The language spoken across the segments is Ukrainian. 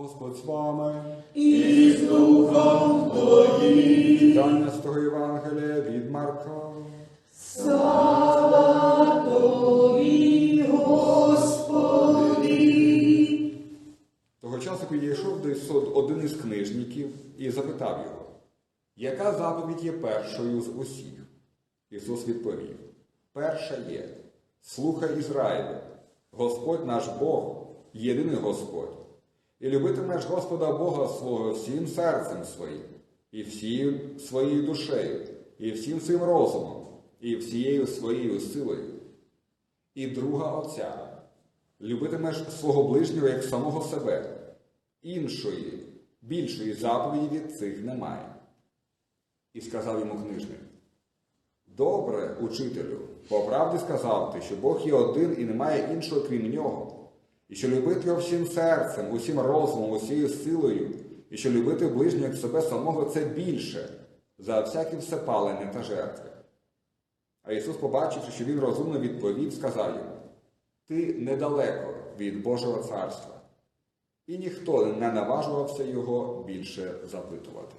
Господь з вами. і з духом Твоїм. Читання з того Євангелія від Марка. Слава Тобі, Господи. Того часу підійшов до Ісуса один із книжників і запитав його, яка заповідь є першою з усіх? Ісус відповів: Перша є, слухай Ізраїлю, Господь наш Бог, єдиний Господь, і любитимеш Господа Бога свого всім серцем своїм, і всією своєю душею, і всім своїм розумом, і всією своєю силою. І друга Отця, любитимеш свого ближнього як самого себе. Іншої, більшої заповіді від цих немає. І сказав йому книжник: Добре, учителю, по правді сказав ти, що Бог є один і немає іншого крім нього, і що любити всім серцем, усім розумом, усією силою, і що любити ближнього як себе самого це більше за всякі всепалення та жертви. А Ісус, побачивши, що він розумно відповів, сказав йому: Ти недалеко від Божого царства. І ніхто не наважувався його більше запитувати.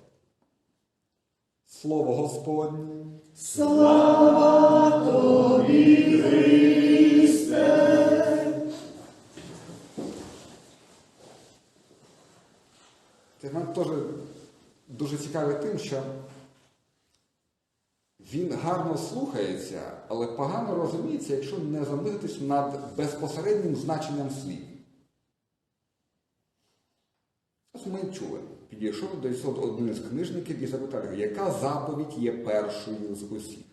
Слово Господнє. Слава Тобі, Христе. Це в мене теж дуже цікавий тим, що він гарно слухається, але погано розуміється, якщо не замислитись над безпосереднім значенням слів. Ось ми чули. Підійшов до один із книжників і запитав його, яка заповідь є першою з усіх?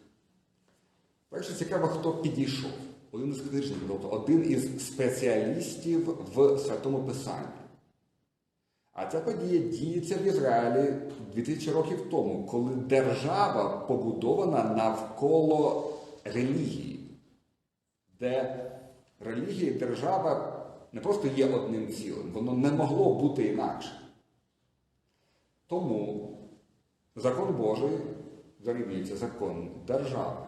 Перше цікаво, хто підійшов. Один із книжників, тобто один із спеціалістів в Святому Писанні. А ця подія діється в Ізраїлі 2000 років тому, коли держава побудована навколо релігії, де релігія і держава не просто є одним цілим, воно не могло бути інакше. Тому закон Божий зарівнюється закон держави.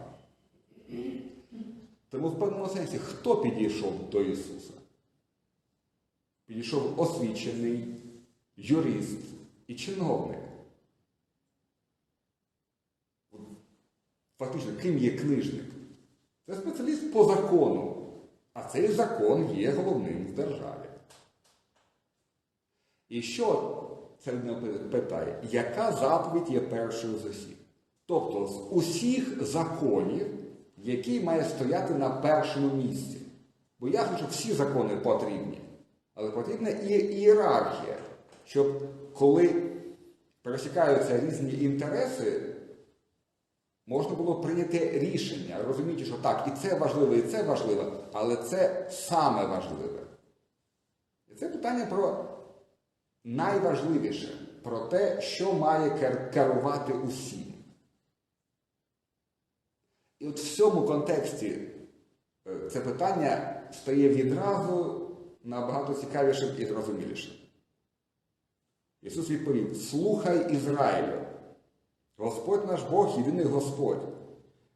Тому в певному сенсі, хто підійшов до Ісуса? Підійшов освічений юрист і чиновник. Фактично, ким є книжник? Це спеціаліст по закону. А цей закон є головним в державі. І що це питає? Яка заповідь є першою з усіх? Тобто з усіх законів, який має стояти на першому місці. Бо ясно, що всі закони потрібні, але потрібна і ієрархія, щоб коли пересікаються різні інтереси, можна було прийняти рішення, розуміючи, що так, і це важливо, і це важливо, але це саме важливе. І це питання про найважливіше, про те, що має керувати усім. І от в цьому контексті е, це питання стає відразу набагато цікавішим і зрозумілішим. Ісус відповів: Слухай Ізраїлю, Господь наш Бог єдиний Господь,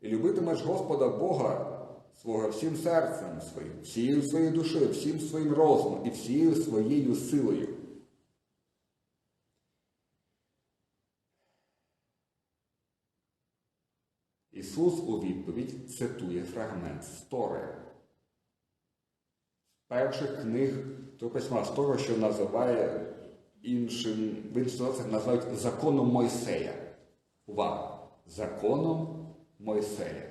і любитимеш Господа Бога свого всім серцем своїм, всією своєю душею, всім своїм розумом і всією своєю силою. Ісус у відповідь цитує фрагмент з Тори. Перших книг того письма з того, що називає іншим, в інших ситуаціях називають законом Мойсея. Увага! Законом Мойсея.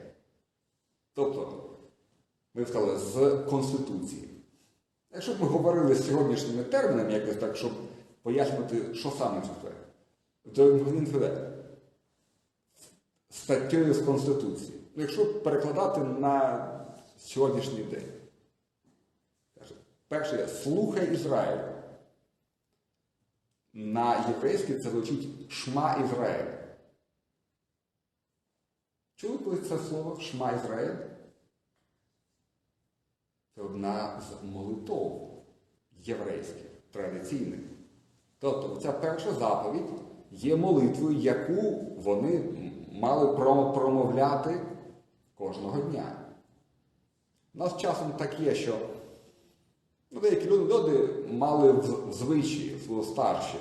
Тобто, ми сказали, з Конституції. Якщо б ми говорили сьогоднішніми термінами, якось так, щоб пояснити, що саме це таке, то він сказав, статтєю з Конституції. Ну, Якщо перекладати на сьогоднішній день. Перше, слухай Ізраїлю. На єврейській це звучить Шма Ізраїль. Чули це слово Шма Ізраїль? Це одна з молитов єврейських, традиційних. Тобто ця перша заповідь є молитвою, яку вони мали промовляти кожного дня. У нас часом так є, що деякі люди, мали в звичаї, свого старші,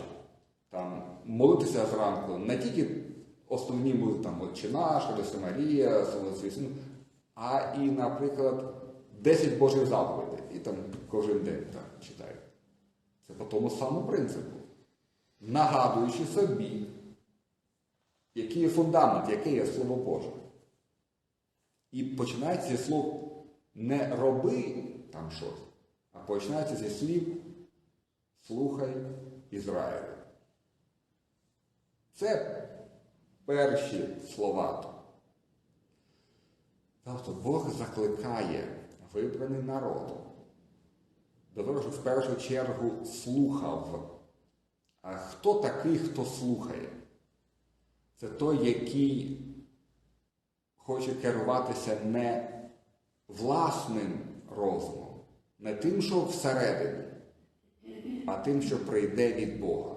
там, молитися зранку не тільки основні були там Отче наш, Марія, Слава а і, наприклад, 10 Божих заповідей. І там кожен день так, читають. Це по тому самому принципу. Нагадуючи собі, який є фундамент, яке є Слово Боже. І починається зі слов не роби там щось, а починається зі слів слухай Ізраїля. Це перші слова. Тобто Бог закликає вибраний народ до того, в першу чергу слухав. А хто такий, хто слухає? Це той, який хоче керуватися не власним розумом, не тим, що всередині, а тим, що прийде від Бога.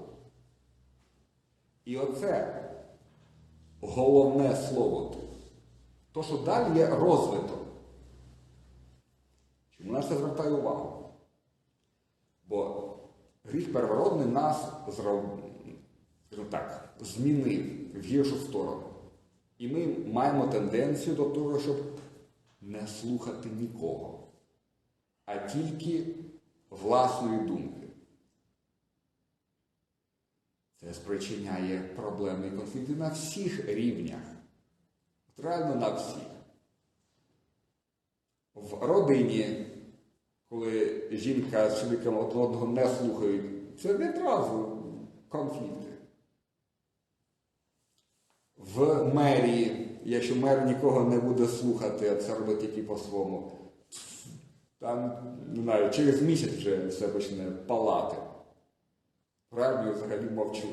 І оце головне слово тут. То, що далі є розвиток. Чому на це звертає увагу? Бо гріх первородний нас так, змінив в гіршу сторону. І ми маємо тенденцію до того, щоб не слухати нікого, а тільки власної думки. Це спричиняє проблеми і конфлікти на всіх рівнях. Реально на всіх. В родині, коли жінка з чоловіком одного не слухають, це відразу конфлікти. В мерії, якщо мер нікого не буде слухати, а це робить тільки по-своєму, там, не знаю, через місяць вже все почне палати. Про армію взагалі мовчу.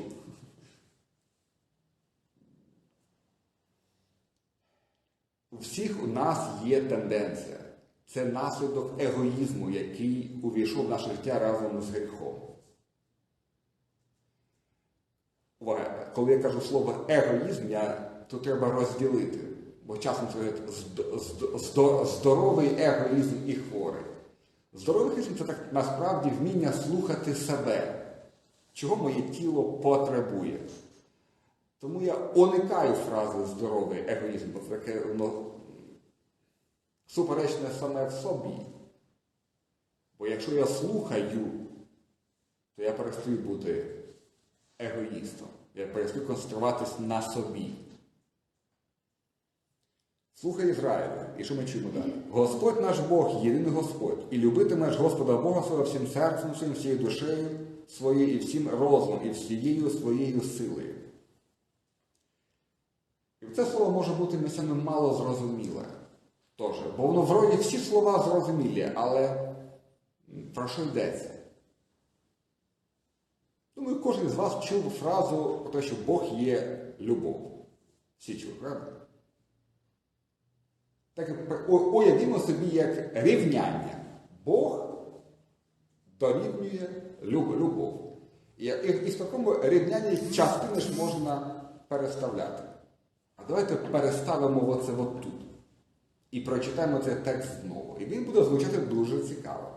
У всіх у нас є тенденція. Це наслідок егоїзму, який увійшов в наше життя разом з гріхом. Увага, коли я кажу слово егоїзм, я, то треба розділити. Бо часом це говорять «зд- зд- здо- здоровий егоїзм і хворий. Здоровий егоїзм це так насправді вміння слухати себе, чого моє тіло потребує. Тому я уникаю фрази здоровий егоїзм, бо це таке воно суперечне саме в собі. Бо якщо я слухаю, то я перестаю бути егоїстом. Я перестаю концентруватись на собі. Слухай Ізраїля, і що ми чуємо далі? Господь наш Бог, єдиний Господь, і любитимеш Господа Бога свого всім серцем своїм, всією душею своєю, і всім розумом, і всією своєю силою. І це слово може бути місцями мало зрозуміле. Теж, бо воно вроді всі слова зрозумілі, але про що йдеться? Думаю, кожен з вас чув фразу про те, що Бог є любов. Всі чули, правда? Так уявімо собі як рівняння. Бог дорівнює любов. І, і, і в такому рівнянні частини ж можна переставляти. А давайте переставимо оце от тут. І прочитаємо цей текст знову. І він буде звучати дуже цікаво.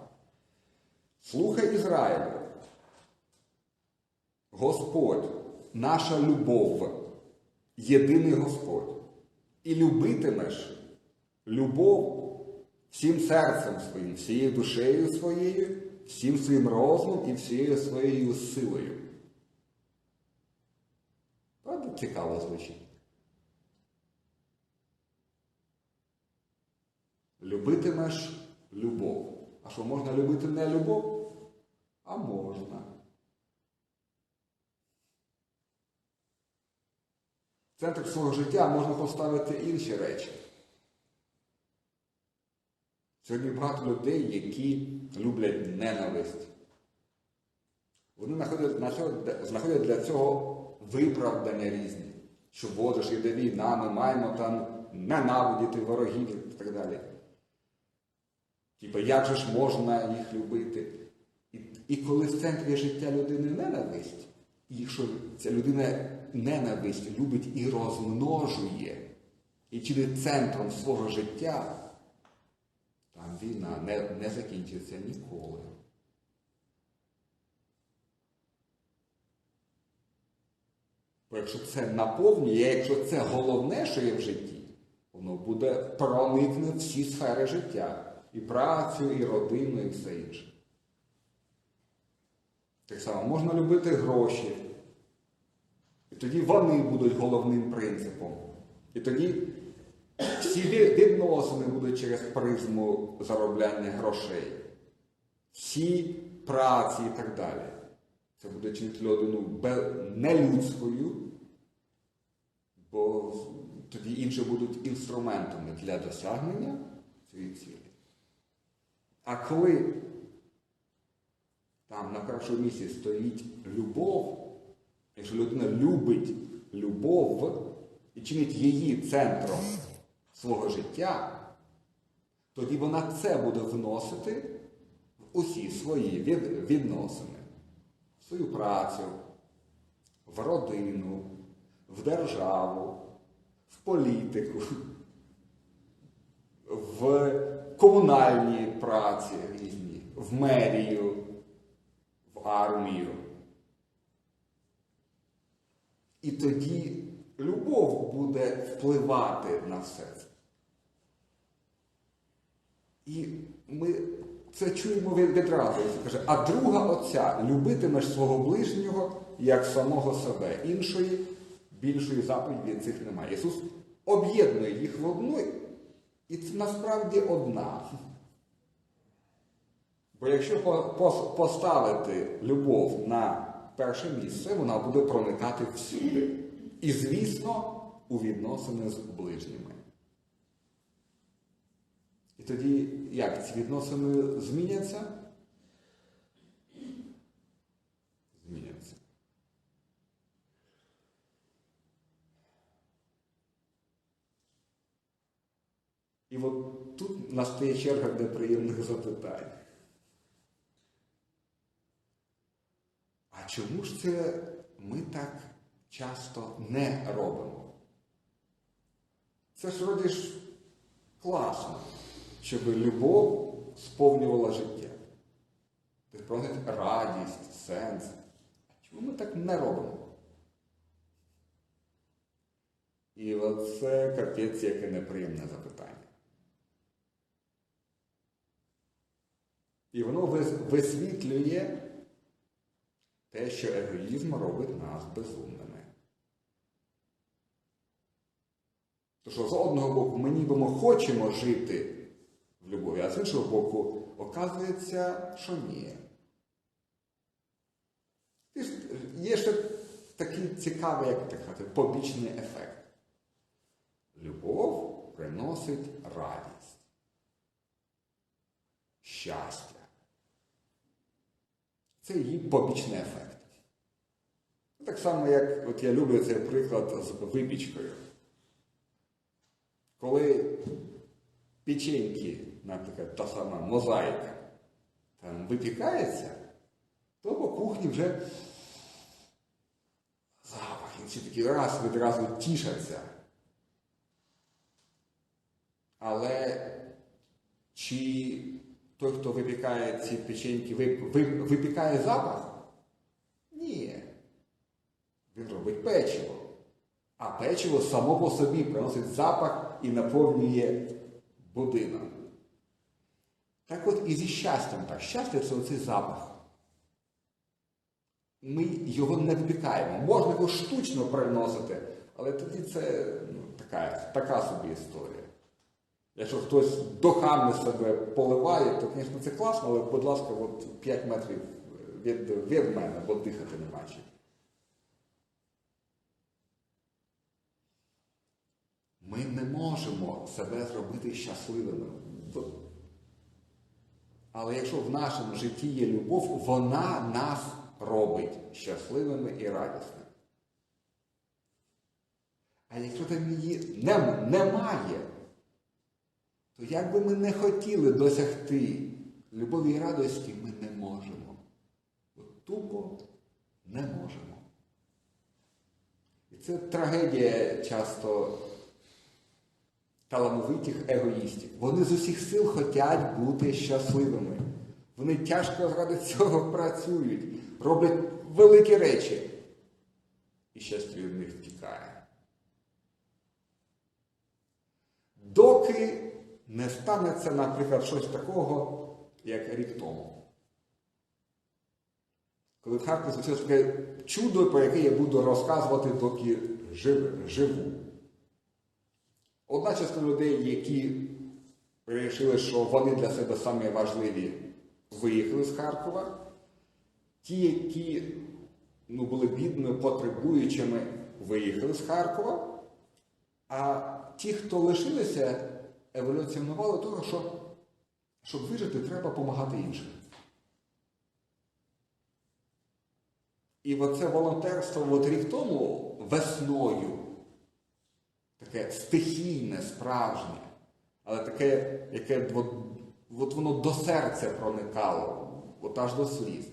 Слухай Ізраїлю. Господь, наша любов, єдиний Господь. І любитимеш любов всім серцем своїм, всією душею своєю, всім своїм розумом і всією своєю силою. Правда, цікаво звучить. Любитимеш любов. А що можна любити не любов? А можна. Центр свого життя можна поставити інші речі. Сьогодні багато людей, які люблять ненависть. Вони знаходять, для цього виправдання різні. Що ж іде війна, ми маємо там ненавидіти ворогів і так далі. Типа, як же ж можна їх любити? І, і коли в центрі життя людини ненависть, і якщо ця людина ненависть любить і розмножує, і чинить центром свого життя, там війна не, не закінчиться ніколи. Бо якщо це наповнює, якщо це головне, що є в житті, воно буде проникне всі сфери життя. І працю, і родину, і все інше. Так само можна любити гроші. І тоді вони будуть головним принципом. І тоді всі відносини будуть через призму заробляння грошей. Всі праці і так далі. Це буде чинити людину нелюдською, бо тоді інші будуть інструментами для досягнення цієї цілі. А коли там на першому місці стоїть любов, якщо людина любить любов і чинить її центром свого життя, тоді вона це буде вносити в усі свої відносини, в свою працю, в родину, в державу, в політику, в комунальні праці різні, в мерію, в армію. І тоді любов буде впливати на все. І ми це чуємо відразу. Каже, а друга оця любитимеш свого ближнього як самого себе. Іншої, більшої заповіді від цих немає. Ісус об'єднує їх в одну, і це насправді одна. Бо якщо поставити любов на перше місце, вона буде проникати всюди. І, звісно, у відносини з ближніми. І тоді як ці відносини зміняться? Зміняться. І от тут настає черга неприємних запитань. А чому ж це ми так часто не робимо? Це ж вроді ж класно, щоб любов сповнювала життя. Приправити радість, сенс. А чому ми так не робимо? І оце капець яке неприємне запитання. І воно висвітлює те, що егоїзм робить нас безумними. Тому що з одного боку ми ніби ми хочемо жити в любові, а з іншого боку, оказується, що ні. Є ще такий цікавий, як так сказати, побічний ефект. Любов приносить радість, щастя. Це її побічний ефект. Так само, як от я люблю цей приклад з випічкою. Коли печеньки, наприклад, та сама мозаїка, там випікається, то по кухні вже запахи, всі такі раз відразу тішаться. Але чи той, хто випікає ці печеньки, вип- вип- випікає запах? Ні. Він робить печиво. А печиво само по собі приносить запах і наповнює будинок. Так от і зі щастям так. Щастя це оцей запах. Ми його не випікаємо. Можна його штучно приносити, але тоді це ну, така, така собі історія. Якщо хтось духами себе поливає, то, звісно, це класно, але, будь ласка, от 5 метрів від, від мене, бо дихати нема чим. Ми не можемо себе зробити щасливими. Але якщо в нашому житті є любов, вона нас робить щасливими і радісними. А якщо там її немає, то як би ми не хотіли досягти любові і радості, ми не можемо. От тупо не можемо. І це трагедія часто талановитих егоїстів. Вони з усіх сил хочуть бути щасливими. Вони тяжко заради цього працюють, роблять великі речі. і щастя від них втікає. Доки не станеться, наприклад, щось такого, як рік тому. Коли в Харкові таке чудо, про яке я буду розказувати, доки жив, живу. Одна частина людей, які вирішили, що вони для себе самі важливі, виїхали з Харкова. Ті, які ну, були бідними, потребуючими, виїхали з Харкова. А ті, хто лишилися, еволюціонували того, що щоб вижити, треба допомагати іншим. І оце волонтерство от рік тому весною, таке стихійне, справжнє, але таке, яке от, от воно до серця проникало, от аж до сліз.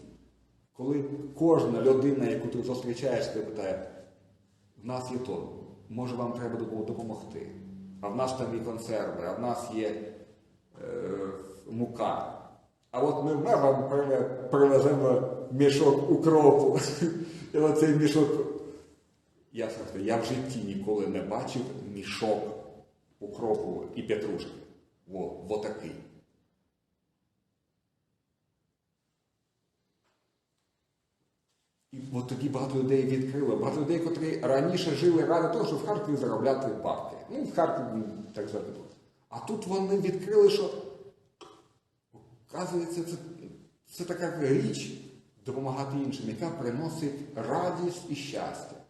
Коли кожна людина, яку ти зустрічаєш, тебе питає, в нас є то, може вам треба допомогти. А в нас там є консерви, а в нас є е, мука. А от ми, вам привеземо мішок укропу. І оцей мішок. Я скажу, я в житті ніколи не бачив мішок укропу і петрушки. Во, во такий. І от тоді багато людей відкрило, багато людей, котрі раніше жили ради того, щоб в Харкові заробляти бабки. Ну, в Харкові ну, так завжди. А тут вони відкрили, що Оказується, це, це така річ допомагати іншим, яка приносить радість і щастя.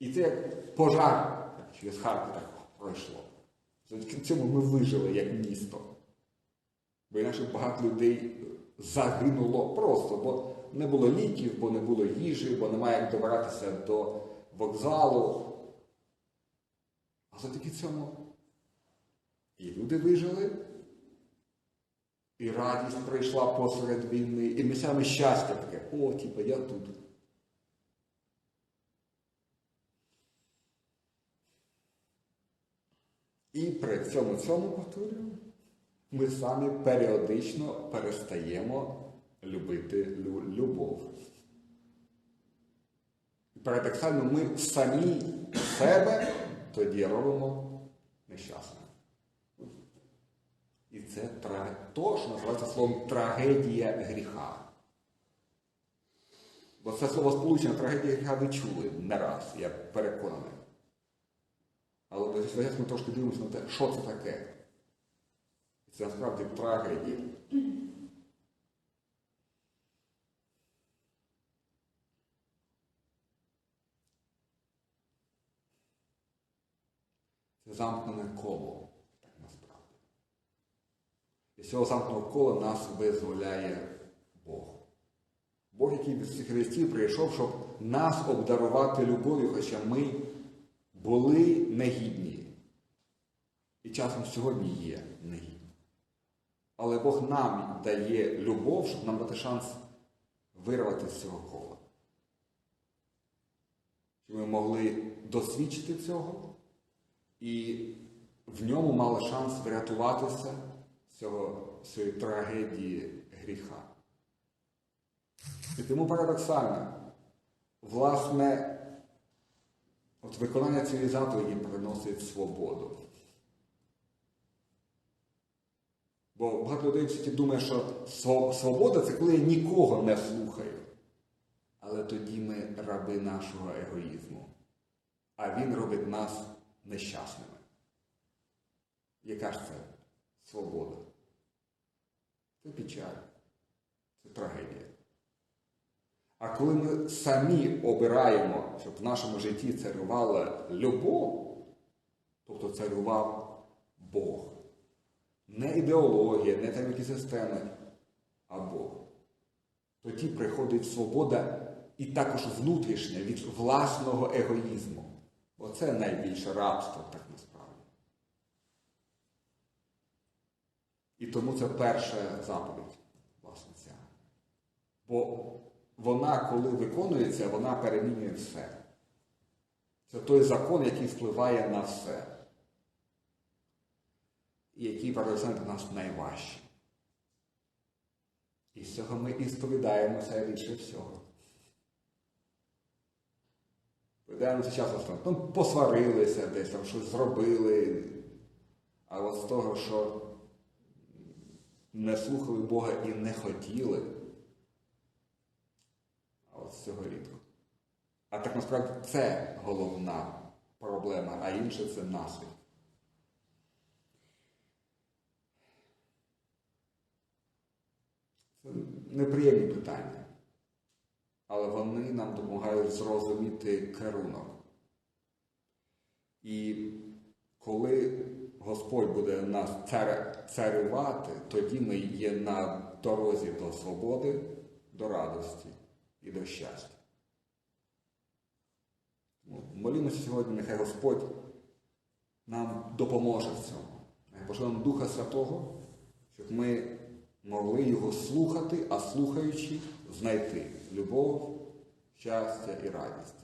І це як пожар через Харків так пройшло. Завдяки цьому ми вижили як місто. Бо інакше багато людей загинуло просто, бо не було ліків, бо не було їжі, бо немає як добиратися до вокзалу. А завдяки цьому і люди вижили, і радість прийшла посеред війни, і місцями щастя таке, о, типу, я тут. І при цьому цьому повторюю, ми самі періодично перестаємо любити лю- любов. Парадоксально, ми самі себе тоді робимо нещасними. І це то, що називається словом трагедія гріха. Бо це слово сполучення трагедія гріха ви чули не раз, я переконаний. Але зараз ми трошки дивимося на те, що це таке. Це насправді трагедія. Це замкнене коло, так насправді. І з цього замкненого кола нас визволяє Бог. Бог, який від цих прийшов, щоб нас обдарувати любов'ю, хоча ми були негідні. І часом сьогодні є негідні. Але Бог нам дає любов, щоб нам дати шанс вирвати з цього кола. Щоб ми могли досвідчити цього і в ньому мали шанс врятуватися з цього, цієї трагедії гріха. І тому парадоксально, власне, от виконання цієї заповіді приносить свободу. Бо багато людей в світі думає, що свобода це коли я нікого не слухаю. Але тоді ми раби нашого егоїзму. А він робить нас нещасними. Яка ж це свобода? Це печаль, це трагедія. А коли ми самі обираємо, щоб в нашому житті царювала любов, тобто царював Бог. Не ідеологія, не там якісь системи, а Бог. Тоді приходить свобода і також внутрішня від власного егоїзму. Оце найбільше рабство, так насправді. І тому це перша заповідь, власне, ця. Бо вона, коли виконується, вона перемінює все. Це той закон, який впливає на все. І який парадоксально для нас найважчий. І з цього ми і сповідаємося більше всього. де часто там, посварилися десь, там щось зробили. А от з того, що не слухали Бога і не хотіли, з цього рідко. А так насправді це головна проблема, а інше це наслідок. Це неприємні питання, але вони нам допомагають зрозуміти керунок. І коли Господь буде нас цар- царювати, тоді ми є на дорозі до свободи, до радості і до щастя. Молімося сьогодні, нехай Господь нам допоможе в цьому. Нехай пошле Духа Святого, щоб ми могли його слухати, а слухаючи, знайти любов, щастя і радість.